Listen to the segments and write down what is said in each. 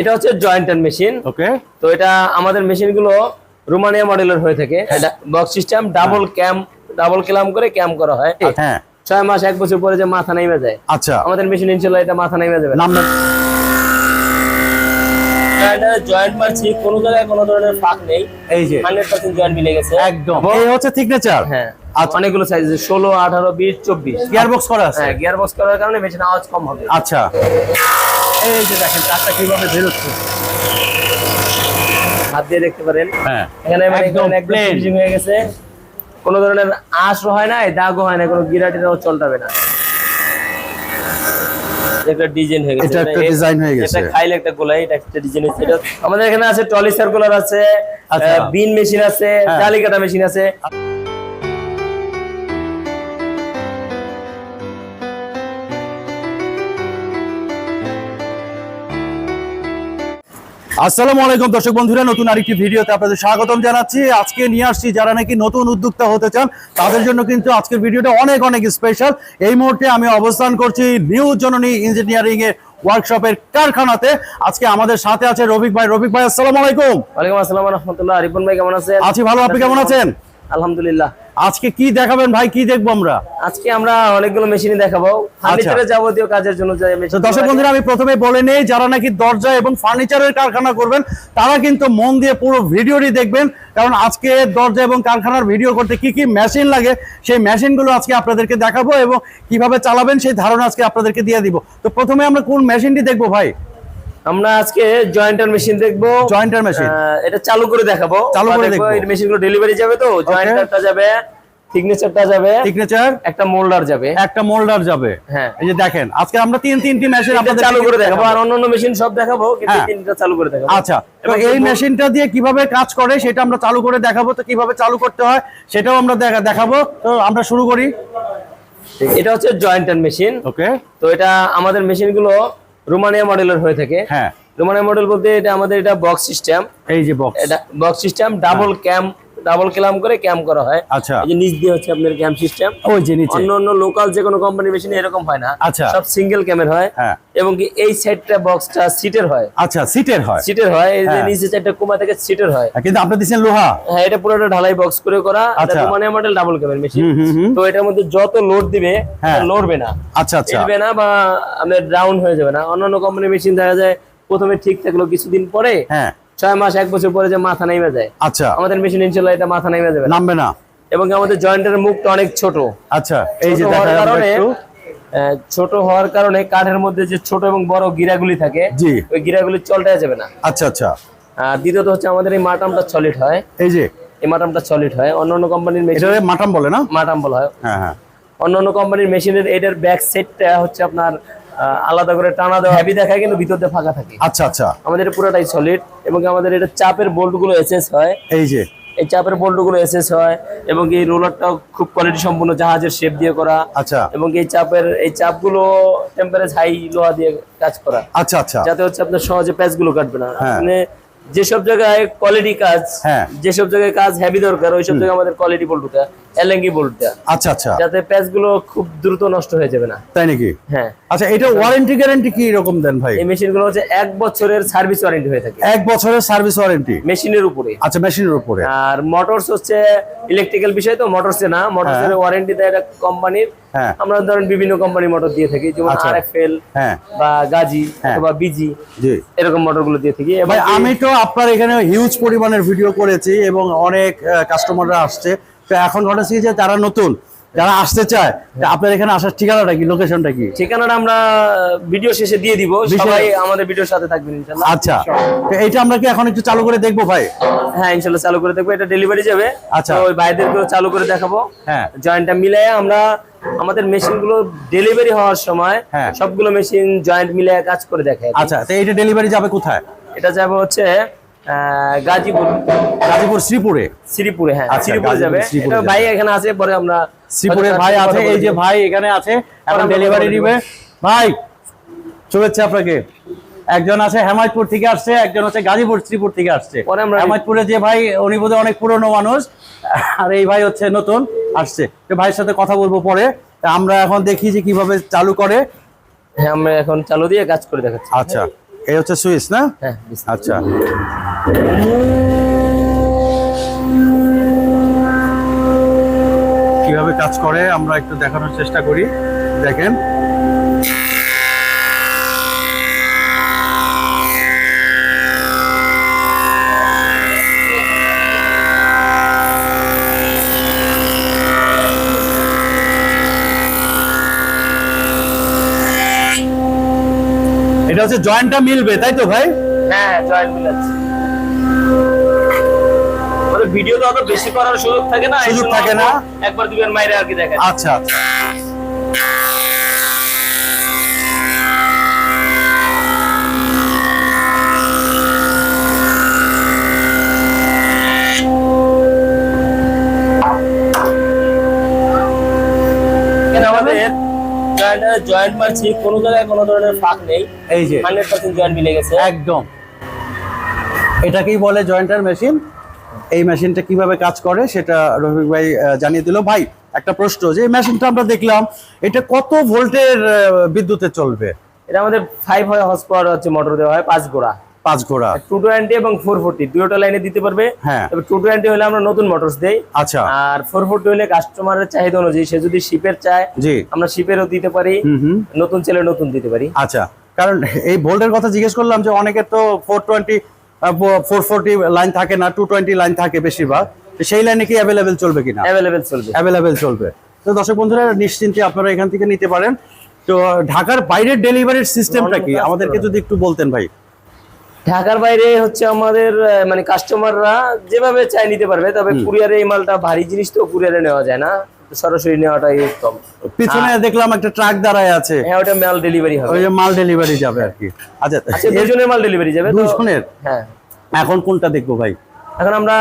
এটা হচ্ছে jointer machine ওকে তো এটা আমাদের মেশিনগুলো রোমানিয়া মডেলের হয়ে থাকে। Box system double cam double cam করে ক্যাম করা হয়। হ্যাঁ। ছয় মাস এক বছর পরে যে মাথা নেমে যায়। আচ্ছা। আমাদের মেশিন ইনশাল্লাহ এটা মাথা নেমে যাবে জয়েন্ট মারছি কোনো জায়গায় কোনো ধরনের ফাঁক নেই। এই যে। জয়েন্ট মিলে গেছে। একদম। এই হচ্ছে সিগনেচার হ্যাঁ। আচ্ছা। অনেকগুলো সাইজ ষোলো আঠারো বিশ চব্বিশ। গিয়ার বক্স করা আছে। হ্যাঁ গিয়ার বক্স করার কারণে মেশিন আওয়াজ কম হবে। আচ্ছা। এই যে দেখেন কীভাবে বেরোচ্ছে। হাত দিয়ে দেখতে পারেন। হ্যাঁ। এখানে মানে একদম হয়ে গেছে। কোনো ধরনের আঁশও হয় না দাগও হয় না কোনো গিরাটিরাও চলটাবে না। একটা ডিজাইন হয়ে গেছে। এটা একটা এ- হয়ে গেছে। এটা খাইলে একটা গোলাই এটা একটা ডিজাইন হচ্ছে এটা আমাদের এখানে আছে টলি সার্কুলার আছে আচ্ছা। বিন মেশিন আছে হ্যাঁ। কাটা মেশিন আছে। আসসালামু আলাইকুম দর্শক বন্ধুরা নতুন আরেকটি ভিডিওতে আপনাদের স্বাগতম জানাচ্ছি। আজকে নিয়ে আসছি যারা নাকি নতুন উদ্যোক্তা হতে চান তাদের জন্য কিন্তু আজকের ভিডিওটা অনেক অনেক স্পেশাল এই মুহূর্তে আমি অবস্থান করছি নিউ জননী ইঞ্জিনিয়ারিং এর ওয়ার্কশপের কারখানাতে। আজকে আমাদের সাথে আছে রবিক ভাই। রবিক ভাই আসসালামু আলাইকুম। ওয়ালাইকুম আসসালাম রহমতুল্লাহ। রিপন ভাই কেমন আছেন? আছি ভালো আপনি কেমন আছেন? আলহামদুলিল্লাহ। আজকে কি দেখাবেন ভাই? কি দেখব আমরা? আজকে আমরা অনেকগুলো মেশিনই দেখাবো। ফার্নিচারের যাবতীয় কাজের জন্য যে তো মেশিন দর্শক বন্ধুরা আমি প্রথমে বলে নেই যারা নাকি দরজা এবং ফার্নিচারের কারখানা করবেন তারা কিন্তু মন দিয়ে পুরো ভিডিওটি দেখবেন কারণ আজকে দরজা এবং কারখানার ভিডিও করতে কি কি মেশিন লাগে সেই মেশিনগুলো আজকে আপনাদেরকে দেখাবো এবং কীভাবে চালাবেন সেই ধারণা আজকে আপনাদেরকে দিয়ে দিব। তো প্রথমে আমরা কোন মেশিনটি দেখব ভাই? আমরা আজকে জয়েন্টার মেশিন দেখব। জয়েন্টার মেশিন এটা চালু করে দেখাবো। চালু করে দেখব। এই মেশিনগুলো ডেলিভারি যাবে তো? জয়েন্টারটা যাবে সিগনেচারটা যাবে সিগনেচার একটা মোল্ডার যাবে। একটা মোল্ডার যাবে। হ্যাঁ। এই যে দেখেন আজকে আমরা তিন তিনটি মেশিন আপনাদের চালু করে দেখাবো। আর অন্যান্য মেশিন সব দেখাবো কিন্তু হ্যাঁ। তিনটা চালু করে দেখাবো। আচ্ছা এবং এই মেশিনটা দিয়ে কীভাবে কাজ করে সেটা আমরা চালু করে দেখাবো তো কীভাবে চালু করতে হয় সেটাও আমরা দেখাবো। তো আমরা শুরু করি। এটা হচ্ছে জয়েন্টার মেশিন ওকে তো এটা আমাদের মেশিনগুলো রোমানিয়া মডেলের হয়ে থাকে। হ্যাঁ। রোমানিয়া মডেল বলতে এটা আমাদের এটা বক্স সিস্টেম এই যে বক্স এটা box system double cam double cam করে ক্যাম করা হয়। আচ্ছা। এই যে নিচ দিয়ে হচ্ছে আপনার ক্যাম সিস্টেম ওই যে নিচে। অন্য অন্য লোকাল যে কোনো কোম্পানির মেশিন এরকম হয় না। আচ্ছা। সব সিঙ্গেল ক্যামের হয়। হ্যাঁ। এবং কি এই সাইডটা বক্সটা সিটের হয়। আচ্ছা সিটের হয়। সিটের হয়। এই যে হ্যাঁ। নিচে চারটা কোমা থেকে সিটের হয়। কিন্তু আপনি দিচ্ছেন লোহা। হ্যাঁ এটা পুরোটা ঢালাই বক্স করে করা। এটা। রোমানিয়া মডেল ডাবল ক্যামের মেশিন। তো এটার মধ্যে যত লোড দিবে হ্যাঁ। লড়বে না। আচ্ছা আচ্ছা। চলবে না বা আপনার ডাউন হয়ে যাবে না। অন্যান্য কোম্পানির মেশিন দেখা যায় প্রথমে ঠিক থাকল কিছুদিন পরে হ্যাঁ। ছয় মাস এক বছর পরে যে মাথা নেমে যায়। আচ্ছা। আমাদের মেশিন ইনশাল্লাহ এটা মাথা নেমে যাবে নামবে না। এবং আমাদের জয়েন্টের মুখটা অনেক ছোট। আচ্ছা এই যে ছোট দেখা হওয়ার কারণে একটু। ছোট হওয়ার কারণে কাঠের মধ্যে যে ছোট এবং বড় গিরাগুলি থাকে জি। ওই গিরাগুলি চলটা যাবে না। আচ্ছা আচ্ছা। আর দ্বিতীয়ত হচ্ছে আমাদের এই মাটামটা সলিড হয়। এই যে। এই মাটামটা সলিড হয়। অন্যান্য কোম্পানির মেশিন মাটাম বলে না? মাটাম বলা হয়। হ্যাঁ হ্যাঁ। অন্যান্য কোম্পানির মেশিনের এটার ব্যাক সেটটা হচ্ছে আপনার আলাদা করে টানা দেওয়া হেভি দেখায় কিন্তু ভিতর দিয়ে ফাঁকা থাকে। আচ্ছা আচ্ছা। আমাদের এটা পুরোটাই সলিড এবং আমাদের এটা চাপের বোল্টগুলো এসএস হয়। এই যে। এই চাপের বোল্টগুলো এসএস হয় এবং এই রোলারটাও খুব কোয়ালিটি সম্পূর্ণ জাহাজের শেপ দিয়ে করা। আচ্ছা। এবং এই চাপের এই চাপগুলো টেম্পারেচার হাই লোহা দিয়ে কাজ করা। আচ্ছা আচ্ছা। যাতে হচ্ছে আপনার সহজে প্যাচগুলো কাটবে না। মানে যেসব জায়গায় কোয়ালিটি কাজ হ্যাঁ। যেসব জায়গায় কাজ হেভি দরকার ওইসব জায়গায় আমাদের কোয়ালিটি বোল্টটা এলএনগি বোল্টটা আচ্ছা আচ্ছা। যাতে প্যাচগুলো খুব দ্রুত নষ্ট হয়ে যাবে না। তাই নাকি? হ্যাঁ। আচ্ছা এটা ওয়ারেন্টি গ্যারান্টি কি রকম দেন ভাই? এই মেশিনগুলো হচ্ছে এক বছরের সার্ভিস ওয়ারেন্টি হয়ে থাকে। এক বছরের সার্ভিস ওয়ারেন্টি মেশিনের উপরে। আচ্ছা মেশিনের উপরে। আর মোটরস হচ্ছে ইলেকট্রিক্যাল বিষয় তো মোটরসে না মোটরসের ওয়ারেন্টি দেয় এটা কোম্পানির হ্যাঁ। আমরা ধরেন বিভিন্ন কোম্পানির মোটর দিয়ে থাকি যেমন আচ্ছা। আর এফ এল হ্যাঁ। বা গাজি হ্যাঁ। অথবা বিজি জি। এরকম মোটরগুলো দিয়ে থাকি। এবং ভাই আমি তো আপনার এখানে হিউজ পরিমাণের ভিডিও করেছি এবং অনেক কাস্টমাররা আসছে। তো এখন ঘটনা হচ্ছে যে যারা নতুন। যারা আসতে চায় আপনার এখানে আসার ঠিকানাটা কি লোকেশনটা কি? ঠিকানাটা আমরা ভিডিও শেষে দিয়ে দিব। সবাই আমাদের ভিডিওর সাথে থাকবেন ইনশাল্লাহ। আচ্ছা। তো এটা আমরা কি এখন একটু চালু করে দেখব ভাই? হ্যাঁ ইনশাল্লাহ চালু করে দেখব। এটা ডেলিভারি যাবে। আচ্ছা। ওই ভাইদেরকেও চালু করে দেখাবো। হ্যাঁ। জয়েন্টটা মিলাই আমরা আমাদের মেশিনগুলো ডেলিভারি হওয়ার সময় হ্যাঁ। সবগুলো মেশিন জয়েন্ট মিলে কাজ করে দেখায় আচ্ছা তো এইটা ডেলিভারি যাবে কোথায়? এটা যাবে হচ্ছে গাজীপুর। গাজীপুর শ্রীপুরে? শ্রীপুরে হ্যাঁ আচ্ছা, শ্রীপুরে যাবে। ভাই এখানে আছে পরে আমরা শ্রীপুরের ভাই আছে এই যে ভাই এখানে আছে এখন ডেলিভারি দিবে ভাই শুভেচ্ছা আপনাকে। একজন আছে হেমায়তপুর থেকে আসছে একজন হচ্ছে গাজীপুর শ্রীপুর থেকে আসছে। পরে আমরা- হেমায়তপুরে যে ভাই উনি বোধহয় অনেক পুরনো মানুষ আর এই ভাই হচ্ছে নতুন আসছে। তো ভাইয়ের সাথে কথা বলব পরে। আমরা এখন দেখি যে কীভাবে চালু করে। হ্যাঁ আমরা এখন চালু দিয়ে কাজ করে দেখাচ্ছি। আচ্ছা। এই হচ্ছে সুইচ না? হ্যাঁ আচ্ছা। কীভাবে কাজ করে আমরা একটু দেখানোর চেষ্টা করি। দেখেন। এটা হচ্ছে জয়েন্টটা মিলবে তাই তো ভাই? হ্যাঁ জয়েন্ট মিল আছে আমাদের ভিডিও তো অত বেশি করার সুযোগ থাকে না সুযোগ থাকে না। একবার দুবার মাইরে আর কি দেখা আচ্ছা আচ্ছা। জয়েন্ট জয়েন্ট পাচ্ছি কোনো জায়গায় কোনো ধরনের ফাঁক নেই। এই যে। হান্ড্রেড পার্সেন্ট জয়েন্ট মিলে গেছে। একদম। এটাকেই বলে জয়েন্টার মেশিন এই মেশিনটা কীভাবে কাজ করে সেটা রফিক ভাই জানিয়ে দিল। ভাই একটা প্রশ্ন যে এই মেশিনটা আমরা দেখলাম এটা কত ভোল্টের বিদ্যুতে চলবে? এটা আমাদের ফাইভ হর্স পাওয়ার হচ্ছে মোটর দেওয়া হয় পাঁচ গোড়া। পাঁচ ঘোড়া। টু টোয়েন্টি এবং ফোর ফোরটি দুটো লাইনে দিতে পারবে। হ্যাঁ। তবে টু টোয়েন্টি হলে আমরা নতুন মোটরস দেই। আচ্ছা। আর ফোর ফোরটি হলে কাস্টমারের চাহিদা অনুযায়ী সে যদি শিপের চায় জি। আমরা শিপেরও দিতে পারি। নতুন ছেলে নতুন দিতে পারি। আচ্ছা। কারণ এই ভোল্টের কথা জিজ্ঞেস করলাম যে অনেকের তো four twenty four forty line থাকে না টু টোয়েন্টি লাইন থাকে বেশিরভাগ। সেই লাইনে কি অ্যাভেলেবেল চলবে কিনা? অ্যাভেলেবেল চলবে। অ্যাভেলেবেল চলবে। তো দর্শক বন্ধুরা নিশ্চিন্তে আপনারা এখান থেকে নিতে পারেন। তো ঢাকার বাইরের ডেলিভারির সিস্টেমটা কি? আমাদেরকে যদি একটু বলতেন ভাই। ঢাকার বাইরে হচ্ছে আমাদের মানে কাস্টমাররা যেভাবে চাই নিতে পারবে তবে কুরিয়ারে এই মালটা ভারী জিনিস তো কুরিয়ারে নেওয়া যায় না। সরাসরি নেওয়াটাই উত্তম পিছনে দেখলাম একটা ট্রাক দাঁড়ায় আছে। হ্যাঁ ওটা মাল ডেলিভারি হবে। ওই মাল ডেলিভারি যাবে আর কি। আচ্ছা আচ্ছা দুজনের মাল ডেলিভারি যাবে দুইজনের হ্যাঁ। এখন কোনটা দেখব ভাই? এখন আমরা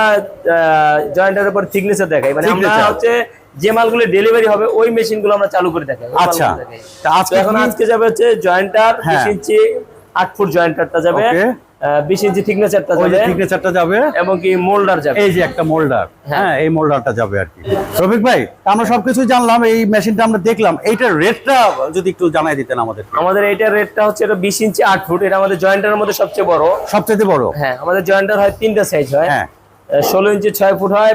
জয়েন্টের উপর থিকনেস দেখাই। মানে আমরা হচ্ছে যে মালগুলো ডেলিভারি হবে ওই মেশিনগুলো আমরা চালু করে দেখাই। আচ্ছা। আজকে এখন আজকে যাবে হচ্ছে জয়েন্টার হ্যাঁ। বিশ ইঞ্চি আট ফুট জয়েন্টারটা যাবে। Okay. বিশ ইঞ্চি থিকনেসারটা ওই যে যাবে। এবং কি মোল্ডার যাবে। এই যে একটা মোল্ডার হ্যাঁ। এই মোল্ডারটা যাবে আর কি। রফিক ভাই আমরা সবকিছু জানলাম এই মেশিনটা আমরা দেখলাম। এইটার রেটটা যদি একটু জানাই দিতেন আমাদের আমাদের এইটার রেটটা হচ্ছে এটা ইঞ্চি আট ফুট। এটা আমাদের জয়েন্টারের মধ্যে সবচেয়ে বড়। সবচেয়ে বড়? হ্যাঁ আমাদের জয়েন্টার হয় তিনটা সাইজ হয়। হ্যাঁ। ষোলো ইঞ্চি ছয় ফুট হয়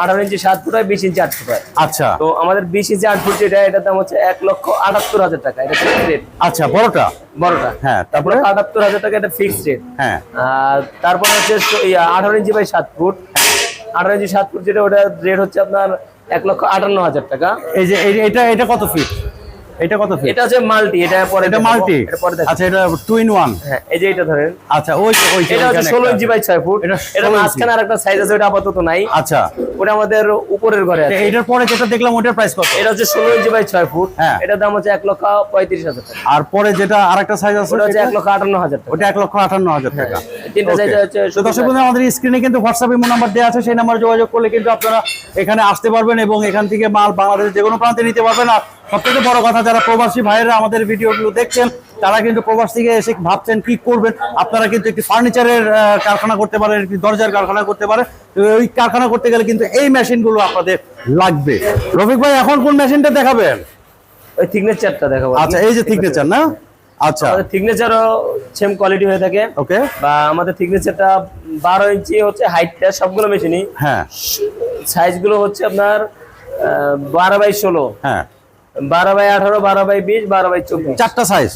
আঠারো ইঞ্চি সাত ফুট হয় বিশ ইঞ্চি আট ফুট হয়। আচ্ছা। তো আমাদের বিশ ইঞ্চি আট ফুট যেটা এটার দাম হচ্ছে এক লক্ষ আটাত্তর হাজার টাকা। এটা ফিক্সড রেট আচ্ছা বড়টা? বড়টা। হ্যাঁ, তারপরে? আটাত্তর হাজার টাকা এটা ফিক্সড রেট হ্যাঁ। আর তারপরে হচ্ছে আঠারো ইঞ্চি বাই সাত ফুট। আঠারো ইঞ্চি সাত ফুট যেটা ওটা রেট হচ্ছে আপনার এক লক্ষ আটান্ন হাজার টাকা। এই যে এটা এটা কত ফিট এটা কত ফিট এটা হচ্ছে মাল্টি এটা পরে এটা মাল্টি? এটা পরে আচ্ছা এটা টু ইন ওয়ান হ্যাঁ এই যে এটা ধরেন। আচ্ছা ওই ওই এটা হচ্ছে ষোলো ইঞ্চি বাই ছয় ফুট। এটা এটা 16 ইঞ্চি। মাঝখানে আর একটা সাইজ আছে ওটা আপাতত নাই। আচ্ছা। ওটা আমাদের উপরের ঘরে আছে। এইটার পরে যেটা দেখলাম ওটার প্রাইস কত? এটা হচ্ছে ষোলো ইঞ্চি বাই ছয় ফুট। হ্যাঁ। এটার দাম হচ্ছে এক লক্ষ পঁয়ত্রিশ হাজার টাকা। আর পরে যেটা আরেকটা সাইজ আছে ওটা হচ্ছে? এক লক্ষ আটান্ন হাজার টাকা। ওটা এক লক্ষ আটান্ন হাজার টাকা। তিনটা সাইজ হচ্ছে দর্শক বন্ধু আমাদের স্ক্রিনে কিন্তু হোয়াটসঅ্যাপ নাম্বার দেওয়া আছে সেই নাম্বারে যোগাযোগ করলে কিন্তু আপনারা এখানে আসতে পারবেন এবং এখান থেকে মাল বাংলাদেশের যে কোনো প্রান্তে নিতে পারবেন। আর সবথেকে বড় কথা যারা প্রবাসী ভাইয়েরা আমাদের ভিডিওগুলো দেখছেন তারা কিন্তু প্রবাস থেকে এসে ভাবছেন কি করবেন? আপনারা কিন্তু একটি ফার্নিচারের কারখানা করতে পারেন একটি দরজার কারখানা করতে পারেন। তো ওই কারখানা করতে গেলে কিন্তু এই মেশিনগুলো আপনাদের লাগবে। রফিক ভাই এখন কোন মেশিনটা দেখাবেন? ওই থিকনেস চারটা দেখাবো। আচ্ছা এই যে থিকনেচার না? আচ্ছা। আমাদের থিকনেচারও সেম কোয়ালিটি হয়ে থাকে। ওকে। বা আমাদের থিকনেচারটা বারো ইঞ্চি হচ্ছে হাইটটা সবগুলো মেশিনই হ্যাঁ। সাইজগুলো হচ্ছে আপনার বারো বাই ষোলো। হ্যাঁ। বারো বাই আঠারো বারো বাই বিশ বারো বাই চব্বিশ। চারটা সাইজ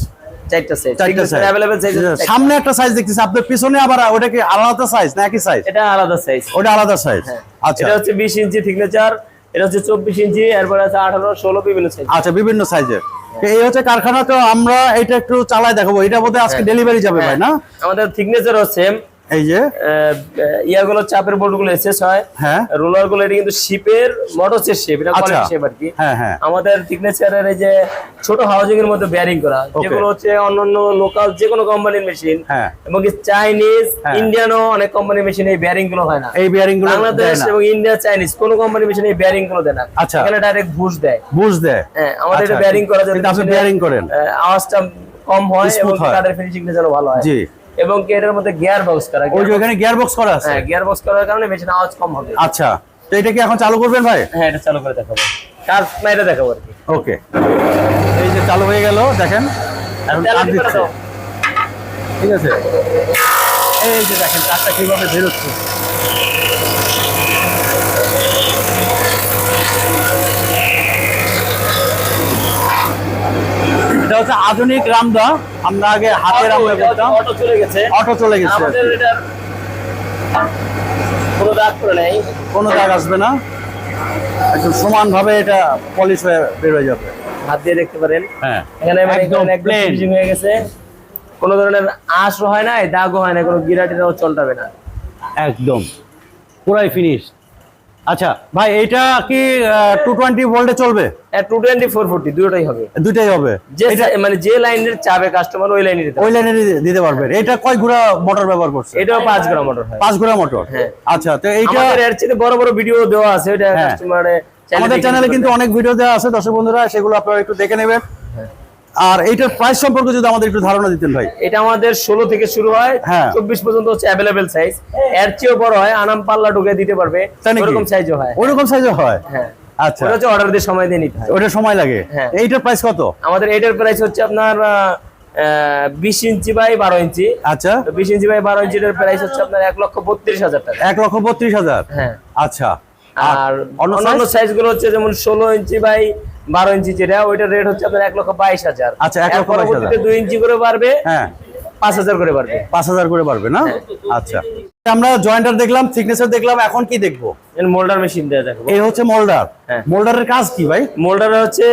চারটা সাইজ চারটা সাইজ অ্যাভেলেবেল সাইজ সামনে একটা সাইজ দেখতেছি। আপনার পিছনে আবার ওটা কি আলাদা সাইজ না একই সাইজ এটা আলাদা সাইজ ওটা আলাদা সাইজ আচ্ছা। এটা হচ্ছে বিশ ইঞ্চি থিকনেচার এটা হচ্ছে চব্বিশ ইঞ্চি এরপর আছে আঠারো ষোলো বিভিন্ন সাইজ আচ্ছা বিভিন্ন সাইজের এই হচ্ছে কারখানা তো আমরা এটা একটু চালাই দেখাবো। এটা বোধহয় আজকে ডেলিভারি যাবে ভাই না? আমাদের থিকনেচারও সেম এই যে? ইয়াগুলো চাপের বোর্ডগুলো এসএস হয়। হ্যাঁ। রোলার এটা কিন্তু শিপের মোটরসের শেপ এটা আচ্ছা। কোয়ালিটি শেপ আর কি। হ্যাঁ হ্যাঁ। আমাদের সিগনেচারের এই যে ছোট হাউজিং এর মধ্যে বেয়ারিং করা। যেগুলো হচ্ছে অন্যান্য লোকাল যে কোনো কোম্পানির মেশিন এবং চাইনিজ। ইন্ডিয়ানও অনেক কোম্পানির মেশিন এই বেয়ারিংগুলো হয় না। এই বিয়ারিংগুলো বাংলাদেশ এবং ইন্ডিয়া চাইনিজ কোনো কোম্পানির মেশিন এই বেয়ারিংগুলো দেয় না। আচ্ছা। এখানে ডাইরেক্ট ঘুষ দেয়। বুঝ দেয়। হ্যাঁ আমাদের এটা আচ্ছা, বেয়ারিং করা যায় কিন্তু আপনি bearing করেন। আওয়াজটা কম হয় এবং। কাঠের ফিনিশিংটা যেন ভালো হয়। জি। এবং কি এটার মধ্যে গিয়ার বক্স করা ওই যে ওখানে গিয়ার বক্স করা আছে? হ্যাঁ গিয়ার বক্স করার কারণে মেশিন আওয়াজ কম হবে। আচ্ছা তো এটা কি এখন চালু করবেন ভাই? হ্যাঁ এটা চালু করে দেখাবো। কার মাইরে দেখাবো আর কি। ওকে। এই যে চালু হয়ে গেল দেখেন। এখন করে দিচ্ছে। ঠিক আছে? এই যে দেখেন কারটা কীভাবে বেরোচ্ছে। হচ্ছে আধুনিক রামদা। আমরা আগে হাতে রামদা করতাম অটো চলে গেছে। অটো চলে গেছে আমাদের এটা কোনো দাগ করে নেই। কোনো দাগ আসবে না। একদম সমান ভাবে এটা পলিশ হয়ে বের হয়ে যাবে। হাত দিয়ে দেখতে পারেন। হ্যাঁ। এখানে মানে একদম একদম হয়ে গেছে। কোনো ধরনের আঁশও হয় না দাগও হয় না কোনো গিরাটিরাও চলটাবে না। একদম। পুরাই ফিনিশ আচ্ছা ভাই এটা কি টু টোয়েন্টি ভোল্টে চলবে টু টোয়েন্টি ফোর ফোরটি দুটোই হবে দুটাই হবে যে মানে যে লাইনের চাবে কাস্টমার ওই লাইনে দিতে ওই। লাইনে দিতে পারবে এটা কয় ঘোড়া মোটর ব্যবহার করছে এটাও পাঁচ গ্রাম মোটর হয় পাঁচ ঘোড়া মোটর হ্যাঁ। আচ্ছা তো এইটা আমাদের এর চেয়ে বড় বড় ভিডিও দেওয়া আছে এটা হ্যাঁ। কাস্টমারে আমাদের চ্যানেলে কিন্তু অনেক ভিডিও দেওয়া আছে দর্শক বন্ধুরা সেগুলো আপনারা একটু দেখে নেবেন হ্যাঁ। আর এইটার প্রাইস সম্পর্কে যদি আমাদের একটু ধারণা দিতেন ভাই। এটা আমাদের ষোলো থেকে শুরু হয় হ্যাঁ। চব্বিশ পর্যন্ত হচ্ছে অ্যাভেলেবেল সাইজ এর চেয়েও বড় হয় আনাম পাল্লা ঢুকে দিতে পারবে। ওরকম সাইজও হয়। ওইরকম সাইজে হয়? হ্যাঁ। আচ্ছা। ওটা হচ্ছে অর্ডার দিয়ে সময় দিয়ে নিতে হয়। ওটা সময় লাগে? হ্যাঁ। এইটার প্রাইস কত? আমাদের এটার প্রাইস হচ্ছে আপনার বিশ ইঞ্চি বাই বারো ইঞ্চি। আচ্ছা। তো বিশ ইঞ্চি বাই বারো ইঞ্চিটার প্রাইস হচ্ছে আপনার এক লক্ষ বত্রিশ হাজার টাকা। এক লক্ষ বত্রিশ হাজার? হ্যাঁ। আচ্ছা। আর অন্য অন্যান্য? সাইজগুলো হচ্ছে যেমন ষোলো ইঞ্চি বাই বারো ইঞ্চি যেটা ওইটার রেট হচ্ছে আপনার এক লক্ষ বাইশ হাজার। আচ্ছা, এক লক্ষ। পরবর্তীতে দুই ইঞ্চি করে বাড়বে হ্যাঁ। পাঁচ হাজার করে বাড়বে। পাঁচ হাজার করে পারবে না? হ্যাঁ। আচ্ছা। আমরা জয়েন্টার দেখলাম থিকনেসার দেখলাম এখন কি দেখব? মোল্ডার মেশিন দেওয়া দেখো। এই হচ্ছে মোল্ডার হ্যাঁ। মোল্ডারের কাজ কি ভাই? মোল্ডার হচ্ছে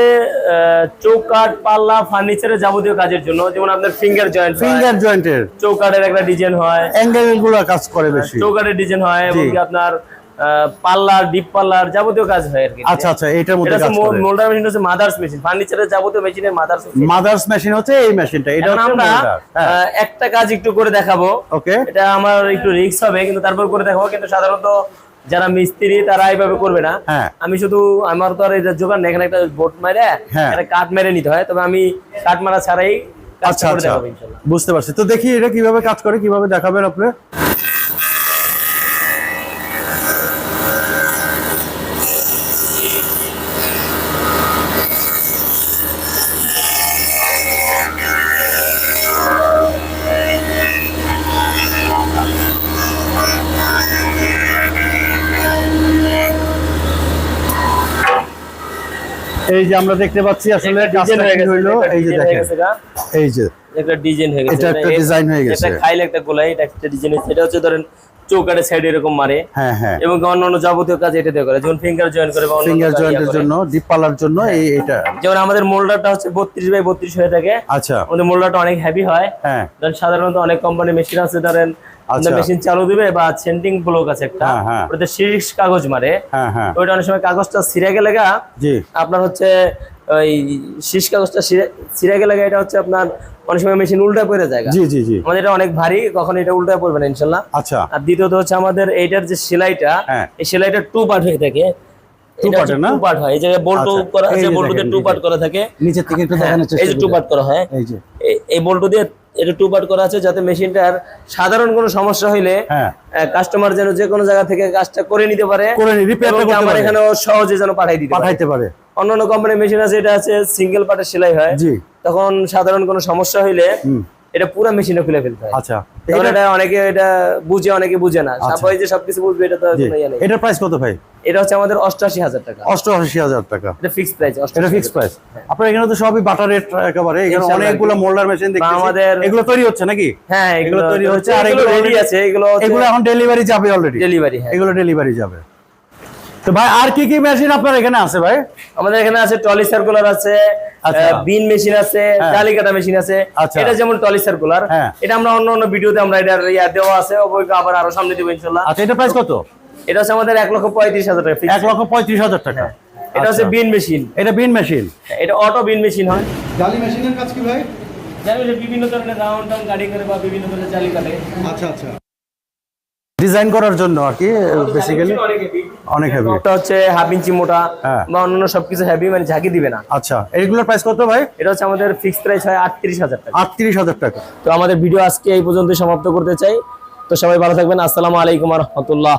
চৌকাট পাল্লা ফার্নিচারের যাবতীয় কাজের জন্য যেমন আপনার ফিঙ্গার জয়েন্ট ফিঙ্গার জয়েন্টের চৌকাটের একটা ডিজাইন হয়। অ্যাঙ্গেলগুলো কাজ করে বেশি। চৌকাটের ডিজাইন হয় এবং আপনার আহ, পাল্লার ডিপ পাল্লার যাবতীয় কাজ হয় আর কি। আচ্ছা আচ্ছা এটার মধ্যে কাজ করে। মোল্ডার মেশিন হচ্ছে মাদার্স মেশিন ফার্নিচারের যাবতীয় মেশিনের মাদার্স মেশিন মাদার্স মেশিন হচ্ছে এই মেশিনটা এটা আমরা হ্যাঁ। একটা কাজ একটু করে দেখাবো। ওকে। এটা আমার একটু রিস্ক হবে কিন্তু তারপর করে দেখাবো। কিন্তু সাধারণত যারা মিস্ত্রি তারা এইভাবে করবে না। হ্যাঁ। আমি শুধু আমার তো আর এটা জোগাড় নেই, এখানে একটা বোট মেরে হ্যাঁ। একটা কাঠ মেরে নিতে হয়। তবে আমি কাঠ মারা ছাড়াই আচ্ছা করে আচ্ছা। বুঝতে পারছি। তো দেখি এটা কীভাবে কাজ করে কীভাবে দেখাবেন আপনি? এই যে আমরা দেখতে পাচ্ছি আসলে ডিজাইন হয়ে হইল? এই যে ডিজাইন দেখেন। এই যে। একটা ডিজাইন হয়ে গেছে এটা একটা এ- হয়ে গেছে। এটা খাইলে একটা গোলাই এটা একটা ডিজাইন এটা হচ্ছে ধরেন চৌকাটের সাইড এরকম মারে। হ্যাঁ হ্যাঁ। এবং অন্যান্য যাবতীয় কাজ এটা দিয়ে করে যেমন ফিঙ্গার জয়েন করে বা ফিঙ্গার জয়েন্টের জন্য ডিপ পালার জন্য এই এটা যেমন আমাদের মোল্ডারটা হচ্ছে বত্রিশ বাই বত্রিশ হয়ে থাকে। আচ্ছা। আমাদের মোল্ডারটা অনেক হেভি হয়। হ্যাঁ। ধরেন সাধারণত অনেক কোম্পানি মেশিন আছে ধরেন আচ্ছা। মেশিন চালু দিবে বা সেন্টিং ব্লক আছে একটা। হ্যাঁ, হ্যাঁ। ওটাতে শীর্ষ কাগজ মারে। হ্যাঁ হ্যাঁ। ওইটা অনেক সময় কাগজটা ছিঁড়ে গেলে আপনার হচ্ছে ওই শীর্ষ কাগজটা ছিঁড়ে গেলে এটা হচ্ছে আপনার অনেক সময় মেশিন উল্টা পড়ে যায় জি জি জি। আমাদের এটা অনেক ভারী কখন এটা উল্টা পড়বে না ইনশাল্লাহ। আচ্ছা। আর দ্বিতীয়ত হচ্ছে আমাদের এইটার যে সেলাইটা হ্যাঁ। এই সেলাইটা টু পার্ট হয়ে থাকে। Part এর না? টু পার্ট হয়। এই জায়গায় বল্টু আচ্ছা, করা আছে বল্টুতে টু পার্ট করা থাকে। নিচের থেকে একটু হ্যাঁ, দেখানোর এই চেষ্টা যে টু পার্ট করা হয়। এই যে। এই- এই বল্টু দিয়ে এটা টু পার্ট করা আছে যাতে মেশিনটার সাধারণ কোনো সমস্যা হইলে হ্যাঁ। কাস্টমার যেন যে কোনো জায়গা থেকে কাজটা করে নিতে পারে করে টা করতে আমার পারে। এখানেও সহজে যেন পাঠাই দিতে পাঠাইতে পারে। অন্যান্য কোম্পানির মেশিন আছে এটা আছে সিঙ্গেল পার্টের সেলাই হয়। তখন সাধারণ কোনো সমস্যা হইলে এটা পুরো মেশিনে খুলে ফেলতে হয়। আচ্ছা। এটা- অনেকে এটা বুঝে অনেকে বুঝে না। সবাই যে সবকিছু বুঝবে এটা তো ইয়ে এটার প্রাইস কত ভাই? এটা হচ্ছে আমাদের অষ্টআশি হাজার টাকা। অষ্টআশি হাজার টাকা। এটা ফিক্সড প্রাইস এটা ফিক্স প্রাইস আপনার এখানে তো সবই বাটার রেট একেবারে। এখানে অনেকগুলো মোল্ডার মেশিন দেখতেছি। আমাদের- এগুলো তৈরি হচ্ছে নাকি? হ্যাঁ এগুলো তৈরি হচ্ছে, আর এগুলো এগুলো রেডি আছে। এগুলো এগুলো এখন ডেলিভারি যাবে অলরেডি ডেলিভারি হ্যাঁ। এগুলো ডেলিভারি যাবে। তো ভাই আর কি কি মেশিন আপনার এখানে আছে ভাই আমাদের এখানে আছে টলি সার্কুলার আছে আচ্ছা। বিন মেশিন আছে হ্যাঁ। ডালি কাটা মেশিন আছে আচ্ছা। এটা যেমন টলি সার্কুলার হ্যাঁ। এটা আমরা অন্য অন্য ভিডিওতে আমরা এটা ইয়া দেওয়া আছে অবশ্যই আবার আরও সামনে দেবো ইনশাল্লাহ আচ্ছা এটা প্রাইস কত এটা হচ্ছে আমাদের এক লক্ষ পঁয়ত্রিশ হাজার টাকা। এক লক্ষ পঁয়ত্রিশ হাজার টাকা এটা হচ্ছে আচ্ছা। বিন মেশিন এটা বিন মেশিন এটা অটো বিন মেশিন হয় জালি মেশিনের কাজ কি ভাই জানি বিভিন্ন ধরনের রাউন্ড টাউন গাড়ি করে বা বিভিন্ন ধরনের জালি কাটে আচ্ছা আচ্ছা ডিজাইন করার জন্য আর কি বেসিক্যালি অনেক হেভি এটা হচ্ছে হাফ ইঞ্চি মোটা হ্যাঁ। বা অন্যান্য সবকিছু হেভি মানে ঝাঁকি দিবে না। আচ্ছা এইগুলোর প্রাইস কত ভাই? এটা হচ্ছে আমাদের ফিক্সড প্রাইস হয় আটত্রিশ হাজার টাকা। আটত্রিশ হাজার টাকা। তো আমাদের ভিডিও আজকে এই পর্যন্ত সমাপ্ত করতে চাই। তো সবাই ভালো থাকবেন। আসসালামু আলাইকুম রহমতুল্লাহ।